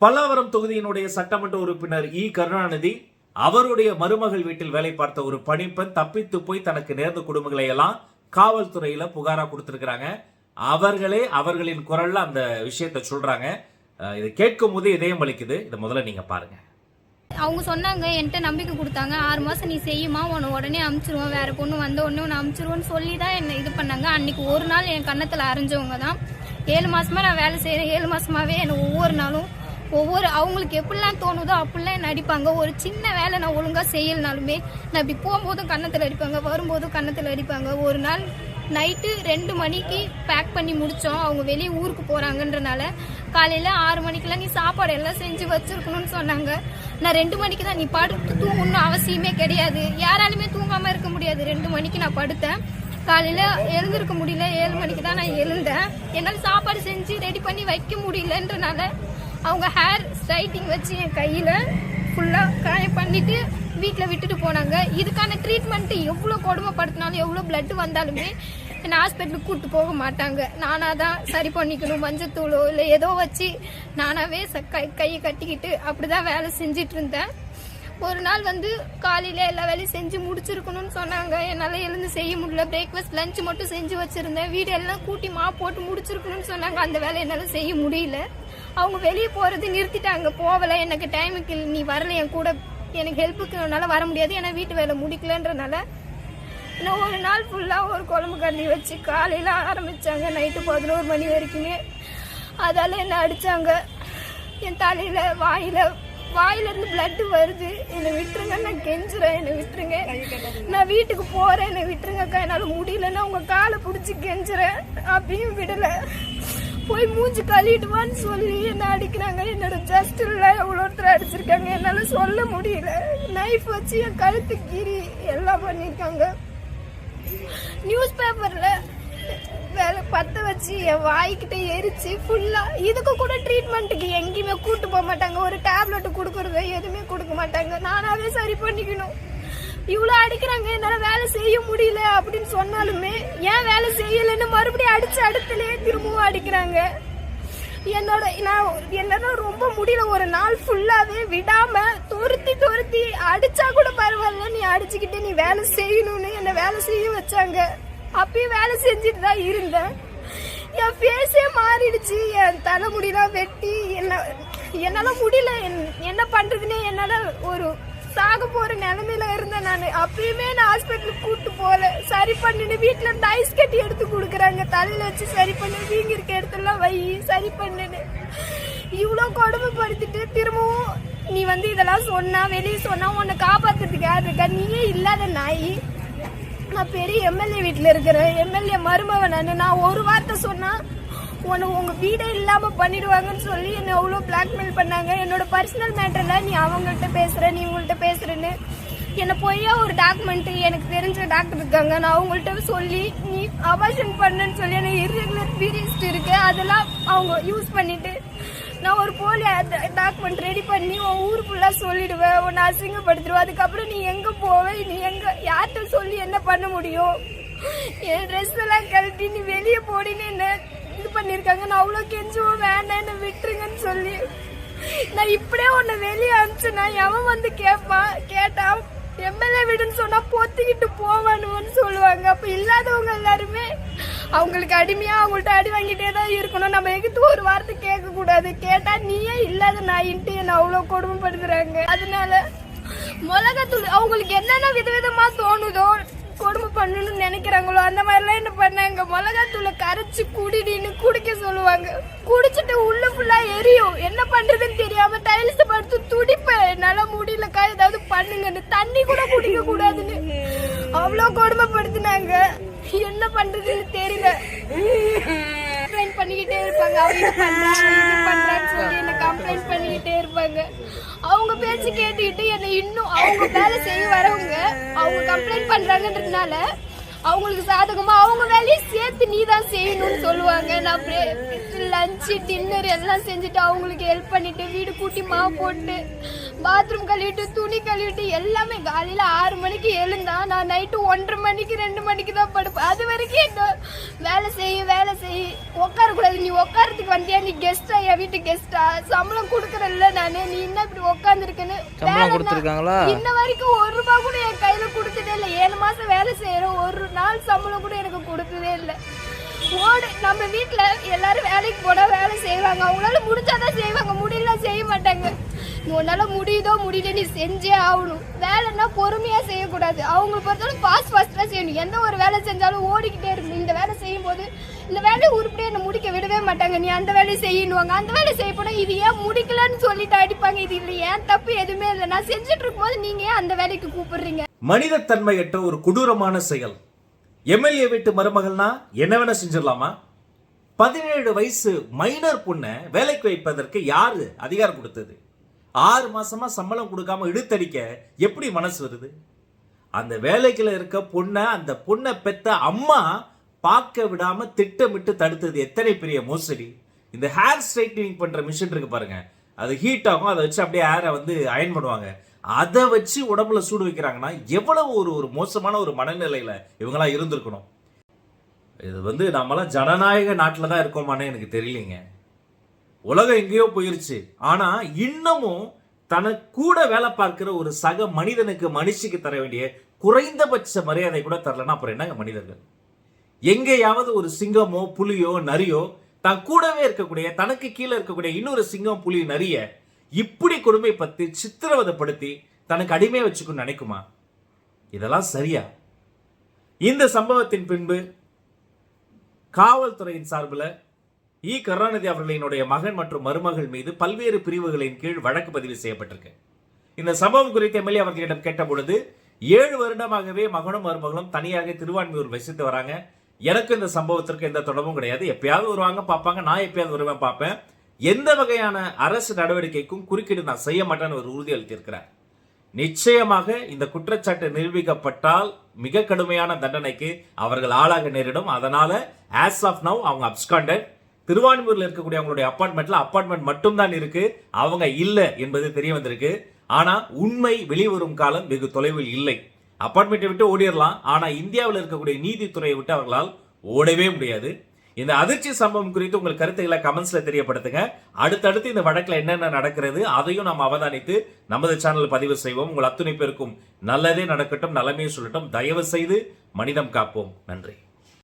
பல்லாவரம் தொகுதியினுடைய சட்டமன்ற உறுப்பினர் இ. கருணாநிதி அவருடைய மருமகள் வீட்டில் வேலை பார்த்த ஒரு பணிப்பெண் தப்பித்து போய் தனக்கு நேர்ந்த குடும்பங்களை எல்லாம் காவல்துறையில புகாரா கொடுத்திருக்கிறாங்க. அவர்களே அவர்களின் குரல்ல அந்த விஷயத்தை சொல்றாங்க. இதை கேட்கும் போது இதயம் வலிக்குது. இதை முதல்ல நீங்க பாருங்க. அவங்க சொன்னாங்க என்கிட்ட நம்பிக்கை கொடுத்தாங்க. ஆறு மாதம் நீ செய்யுமா? உன்னை உடனே அமுச்சிருவோம். வேற பொண்ணு வந்த உடனே உன்னை அமுச்சிருவோன்னு சொல்லி தான் என்னை இது பண்ணாங்க. அன்னைக்கு ஒரு நாள் என் கன்னத்தில் அரைஞ்சவங்க தான். ஏழு மாசமா நான் வேலை செய்கிறேன் ஏழு மாசமாவே என்னை ஒவ்வொரு நாளும் ஒவ்வொரு அவங்களுக்கு எப்படிலாம் தோணுதோ அப்படிலாம் என்ன அடிப்பாங்க. ஒரு சின்ன வேலை நான் ஒழுங்காக செய்யலனாலுமே நான் இப்படி போகும்போதும் கன்னத்தில் அடிப்பாங்க வரும்போதும் கன்னத்தில் அடிப்பாங்க. ஒரு நாள் நைட்டு ரெண்டு மணிக்கு பேக் பண்ணி முடித்தோம் அவங்க வெளியே ஊருக்கு போகிறாங்கன்றனால காலையில் ஆறு மணிக்கெல்லாம் நீ சாப்பாடு எல்லாம் செஞ்சு வச்சுருக்கணும்னு சொன்னாங்க. நான் ரெண்டு மணிக்கு தான் நீ படுத்து தூங்கணும்னு அவசியமே கிடையாது. யாராலுமே தூங்காமல் இருக்க முடியாது. ரெண்டு மணிக்கு நான் படுத்தேன். காலையில் எழுந்திருக்க முடியல. ஏழு மணிக்கு தான் நான் எழுந்தேன். என்னால் சாப்பாடு செஞ்சு ரெடி பண்ணி வைக்க முடியலன்றனால அவங்க ஹேர் ஸ்ட்ரைட்டிங் வச்சு என் கையில் ஃபுல்லாக காய பண்ணிட்டு வீட்டில் விட்டுட்டு போனாங்க. இதுக்கான ட்ரீட்மெண்ட்டு எவ்வளோ கொடுமைப்படுத்தினாலும் எவ்வளோ பிளட்டு வந்தாலுமே என்னை ஹாஸ்பிட்டலுக்கு கூப்பிட்டு போக மாட்டாங்க. நானாக தான் சரி பண்ணிக்கணும் மஞ்சத்தூளோ இல்லை ஏதோ வச்சு நானாகவே ச கை கையை கட்டிக்கிட்டு அப்படி தான் வேலை செஞ்சிட்டு இருந்தேன். ஒரு நாள் வந்து காலையில் எல்லா வேலையும் செஞ்சு முடிச்சிருக்கணும்னு சொன்னாங்க. என்னால் எழுந்து செய்ய முடியல. பிரேக்ஃபாஸ்ட் லஞ்ச் மட்டும் செஞ்சு வச்சுருந்தேன். வீடு எல்லாம் கூட்டி மா போட்டு முடிச்சிருக்கணும்னு சொன்னாங்க. அந்த வேலை என்னால் செய்ய முடியல. அவங்க வெளியே போகிறது நிறுத்திட்டாங்க. போகலை. எனக்கு டைமுக்கு நீ வரல. என் கூட எனக்கு ஹெல்ப்புக்கு என்னால் வர முடியாது. ஏன்னா வீட்டு வேலை முடிக்கலன்றனால நான் ஒரு நாள் ஃபுல்லாக ஒரு குழம்பு கரண்டி வச்சு காலையில் ஆரம்பித்தாங்க நைட்டு பதினோரு மணி வரைக்குமே. அதால் என்னை அடித்தாங்க என் தலையில் வாயில் வாயிலேருந்து பிளட்டு வருது. என்னை விட்டுருங்க. நான் கெஞ்சுறேன். என்னை விட்டுருங்க. நான் வீட்டுக்கு போகிறேன் என்னை விட்டுருங்கக்கா. என்னால் முடியலன்னா உங்கள் காலை பிடிச்சி கெஞ்சுறேன். அப்பயும் விடலை. போய் மூஞ்சி கழுவிடுவான்னு சொல்லி என்ன அடிக்கிறாங்க? என்னோட ஜஸ்டில் எவ்வளோ ஒருத்தர் அடிச்சிருக்காங்க? என்னால் சொல்ல முடியல. நைஃப் வச்சு என் கழுத்து கீறி எல்லாம் பண்ணியிருக்காங்க. நியூஸ் பேப்பரில் வேலை பற்ற வச்சு என் வாய்க்கிட்ட எரிச்சு ஃபுல்லாக இதுக்கு கூட ட்ரீட்மெண்ட்டுக்கு எங்கேயுமே கூட்டு போக மாட்டாங்க. ஒரு டேப்லெட் கொடுக்குறதோ எதுவுமே கொடுக்க மாட்டாங்க. நானாவே சரி பண்ணிக்கணும். இவ்வளோ அடிக்கிறாங்க என்னால் வேலை செய்ய முடியல அப்படின்னு சொன்னாலுமே ஏன் வேலை செய்யலைன்னு மறுபடியும் அடிச்சு அடுத்துலேயே திரும்பவும் அடிக்கிறாங்க. என்னோட நான் என்னால ரொம்ப முடியல ஒரு நாள் ஃபுல்லாகவே விடாமல் துருத்தி துருத்தி அடித்தா கூட பரவாயில்ல நீ அடிச்சுக்கிட்டு நீ வேலை செய்யணும்னு என்னை வேலை செய்ய வச்சாங்க. அப்பயும் வேலை செஞ்சுட்டு தான் இருந்தேன். என் ஃபேஸே மாறிடுச்சு என் தலைமுடிலாம் வெட்டி என்ன என்னால் முடியல என்- என்ன பண்ணுறதுன்னே என்னால் ஒரு சாக போற நிலைமையில இருந்தேன் நான். அப்பயுமே நான் ஹாஸ்பிட்டலுக்கு கூட்டு போல சரி பண்ணிட்டு வீட்டுல இருந்து ஐஸ் கட்டி எடுத்து கொடுக்குறாங்க. தலையில வச்சு சரி பண்ணு வீங்கி இருக்க இடத்துல வை சரி பண்ணுன்னு இவ்வளோ கொடுமைப்படுத்திட்டு திரும்பவும் நீ வந்து இதெல்லாம் சொன்னா வெளியே சொன்னா உன்னை காப்பாத்துறதுக்கு யார் இருக்கா? நீயே இல்லாத நாய். நான் பெரிய எம்எல்ஏ வீட்டில் இருக்கிறேன். எம்எல்ஏ மருமவன் நான் ஒரு வார்த்தை சொன்னா உன்னை உங்க வீடே இல்லாம பண்ணிடுவாங்கன்னு சொல்லி என்னை அவ்வளோ பிளாக்மெயில் பண்ணாங்க. என்னோட பர்சனல் மேட்டர்ல நீ அவங்கள்ட்ட பேசுற நீ உங்கள்கிட்ட பேசுறேன்னு. என்னை பொய்யா ஒரு டாக்குமெண்ட் எனக்கு தெரிஞ்ச டாக்டர் இருக்காங்க. நான் அவங்கள்ட்ட சொல்லி நீ அபாஷன் பண்ணுன்னு சொல்லி எனக்கு இர்ரெகுலர் பீரியட்ஸ் இருக்கு. அதெல்லாம் அவங்க யூஸ் பண்ணிட்டு நான் ஒரு போலி டாக்குமெண்ட் ரெடி பண்ணி உன் ஊர் ஃபுல்லாக சொல்லிடுவேன். உன்னை அசிங்கப்படுத்திடுவேன். அதுக்கப்புறம் நீ எங்கே போவே? நீ எங்கே யார்கிட்ட சொல்லி என்ன பண்ண முடியும்? என் ட்ரெஸ் எல்லாம் கழட்டி நீ வெளியே போடின்னு என்ன பண்ணியிருக்காங்க நான் அவ்வளோ கெஞ்சுவோம் வேண்டாம் என்ன விட்டுருங்கன்னு சொல்லி. நான் இப்படியே உன்னை வெளியே அனுப்பிச்சேன்னா எவன் வந்து கேட்பான் கேட்டான் எம்எல்ஏ வீடுன்னு சொன்னா பொத்திக்கிட்டு போவானுன்னு சொல்லுவாங்க. அப்ப இல்லாதவங்க எல்லாருமே அவங்களுக்கு அடிமையா அவங்கள்ட்ட அடி வாங்கிட்டே தான் இருக்கணும். நம்ம எகிட்டு ஒரு வார்த்தை கேட்க கூடாது கேட்டா நீயே இல்லாத நாயின்ட்டு என்ன அவ்வளவு கொடுமைப்படுத்துறாங்க. அதனால மிளகாத்தூள் அவங்களுக்கு என்னென்ன விதவிதமா தோணுதோ கொடுமை பண்ணணும்னு நினைக்கிறாங்களோ அந்த மாதிரிலாம் என்ன பண்ணாங்க? மிளகாத்தூளை கரைச்சி குடிடின்னு குடிக்க சொல்லுவாங்க. குடிச்சிட்டு உள்ள ஃபுல்லா எரியும். என்ன பண்றதுன்னு தெரியாம டைல்ஸ் படுத்து துடிப்பேன். என்னால முடியலக்கா ஏதாவது பண்ணுங்கன்னு. தண்ணி கூட குடிக்க கூடாதுன்னு. அவ்வளோ கொடுமைப்படுத்தினாங்க. என்ன பண்றதுன்னு தெரியல. கம்ப்ளைண்ட் பண்ணிக்கிட்டே இருப்பாங்க. அவங்க இது பண்றான்னு சொல்லி என்ன கம்ப்ளைண்ட் பண்ணிக்கிட்டே இருப்பாங்க. அவங்க பேச்சு கேட்டுக்கிட்டு என்னை இன்னும் அவங்க வேலை செய்ய வரவங்க அவங்க கம்ப்ளைண்ட் பண்றாங்கன்றதுனால அவங்களுக்கு சாதகமா அவங்க வேலையை சேர்த்து நீ தான் செய்யணும்னு சொல்லுவாங்க. நான் லஞ்சு டின்னர் எல்லாம் செஞ்சுட்டு அவங்களுக்கு ஹெல்ப் பண்ணிட்டு வீடு கூட்டி மாவு போட்டு பாத்ரூம் கழுவிட்டு துணி கழுவிட்டு எல்லாமே காலையில ஆறு மணிக்கு எழுந்தா நான் நைட்டு ஒன்றரை மணிக்கு ரெண்டு மணிக்கு தான் படுப்பேன். அது வரைக்கும் என்ன? வேலை செய் வேலை செய். உட்காரக்கூடாது. நீ உட்காரத்துக்கு வந்தியா? நீ கெஸ்டா என் வீட்டு கெஸ்டா சம்பளம் கொடுக்குறல்ல நானு. நீ என்ன இப்படி உட்காந்துருக்குன்னு இன்ன வரைக்கும் ஒரு ரூபாய் கூட என் கையில கொடுத்ததே இல்லை. ஏழு மாசம் வேலை செய்யறோம். ஒரு நாள் சம்பளம் கூட எனக்கு கொடுத்ததே இல்லை. ஓடு. நம்ம வீட்ல எல்லாரும் வேலைக்கு போனா வேலை செய்வாங்க. அவங்களால முடிஞ்சாதான் செய்வாங்க. முடியல செய்ய மாட்டாங்க. உன்னால முடியுதோ முடியல நீ செஞ்சே ஆகணும். வேலைன்னா பொறுமையா செய்யக்கூடாது. அவங்களை பொறுத்தவரை ஃபாஸ்ட் ஃபாஸ்ட்டாக செய்யணும். எந்த ஒரு வேலை செஞ்சாலும் ஓடிக்கிட்டே இருக்கணும். இந்த வேலை செய்யும் போது இந்த வேலையை உருப்படியா என்னை முடிக்க விடவே மாட்டாங்க. நீ அந்த வேலையை செய்யணுவாங்க. அந்த வேலையை செய்ய போனால் இது ஏன் முடிக்கலன்னு சொல்லிட்டு அடிப்பாங்க. இது இல்லை ஏன் தப்பு எதுவுமே இல்லை. நான் செஞ்சுட்டு இருக்கும்போது நீங்கள் ஏன் அந்த வேலைக்கு கூப்பிடுறீங்க? மனிதத்தன்மையற்ற ஒரு கொடூரமான செயல். எம்எல்ஏ வீட்டு மருமகள்னா என்ன வேணா செஞ்சிடலாமா? பதினேழு வயசு மைனர் பொண்ணை வேலைக்கு வைப்பதற்கு யாரு அதிகாரம் கொடுத்தது? ஆறு மாசமா சம்பளம் கொடுக்காம இழுத்தடிக்க எப்படி மனசு வருது? அந்த வேலைக்குள்ள இருக்க பொண்ணை அந்த பொண்ணை பெத்த அம்மா பார்க்க விடாம திட்டமிட்டு தடுத்தது எத்தனை பெரிய மோசடி. இந்த ஹேர் ஸ்ட்ரைட்னிங் பண்ற மிஷின் இருக்கு பாருங்க. அது ஹீட் ஆகும் அதை வச்சு அப்படியே ஹேரை வந்து அயன் பண்ணுவாங்க. அதை வச்சு உடம்புல சூடு வைக்கிறாங்கன்னா எவ்வளவு ஒரு ஒரு மோசமான ஒரு மனநிலையில இவங்களாம் இருந்திருக்கணும். இது வந்து நம்மளாம் ஜனநாயக நாட்டில் தான் இருக்கோமானே எனக்கு தெரியலைங்க. உலகம் எங்கேயோ போயிருச்சு. ஆனா இன்னமும் தனக்கு கூட வேலை பார்க்கிற ஒரு சக மனிதனுக்கு மனுஷிக்கு தர வேண்டிய குறைந்தபட்ச மரியாதை கூட தரலன்னா அப்புறம் என்னங்க மனிதர்கள்? எங்கேயாவது ஒரு சிங்கமோ புலியோ நரியோ தன் கூடவே இருக்கக்கூடிய தனக்கு கீழே இருக்கக்கூடிய இன்னொரு சிங்கம் புலி நரிய இப்படி கொடுமைப்படுத்தி சித்திரவதைப்படுத்தி தனக்கு அடிமையை வச்சுக்கணும்னு நினைக்குமா? இதெல்லாம் சரியா? இந்த சம்பவத்தின் பின்பு காவல்துறையின் சார்பில் இ. கருணாநிதி அவர்களினுடைய மகன் மற்றும் மருமகள் மீது பல்வேறு பிரிவுகளின் கீழ் வழக்கு பதிவு செய்யப்பட்டிருக்கு. இந்த சம்பவம் குறித்து எம்எல்ஏ அவர்களிடம் கேட்டபொழுது ஏழு வருடமாகவே மகனும் மருமகளும் தனியாக திருவான்மையூர் வசித்து வராங்க. எனக்கு இந்த சம்பவத்திற்கு எந்த தொடர்பும் கிடையாது. எப்பயாவது வருவாங்க பார்ப்பாங்க. நான் எப்பயாவது வருவேன் பார்ப்பேன். எந்த வகையான அரசு நடவடிக்கைக்கும் குறுக்கீடு நான் செய்ய மாட்டேன்னு ஒரு உறுதி அளித்திருக்கிறார். நிச்சயமாக இந்த குற்றச்சாட்டு நிரூபிக்கப்பட்டால் மிக கடுமையான தண்டனைக்கு அவர்கள் ஆளாக நேரிடும். அதனால ஆஸ் ஆஃப் நவ் அவங்க அப்ஸ்காண்டட் திருவான்மூரில் இருக்கக்கூடிய அவங்களுடைய அப்பார்ட்மெண்ட்ல அப்பார்ட்மெண்ட் மட்டும்தான் இருக்கு. அவங்க இல்லை என்பது தெரிய வந்திருக்கு. ஆனால் உண்மை வெளிவரும் காலம் வெகு தொலைவில் இல்லை. அப்பார்ட்மெண்ட்டை விட்டு ஓடிடலாம். ஆனால் இந்தியாவில் இருக்கக்கூடிய நீதித்துறையை விட்டு அவர்களால் ஓடவே முடியாது. இந்த அதிர்ச்சி சம்பவம் குறித்து உங்கள் கருத்துக்களை கமெண்ட்ஸில் தெரியப்படுத்துங்க. அடுத்தடுத்து இந்த வழக்கில் என்னென்ன நடக்கிறது அதையும் நாம் அவதானித்து நமது சேனல் பதிவு செய்வோம். உங்கள் அத்துணை பேருக்கும் நல்லதே நடக்கட்டும் நலமே சொல்லட்டும். தயவு செய்து மனிதம் காப்போம். நன்றி.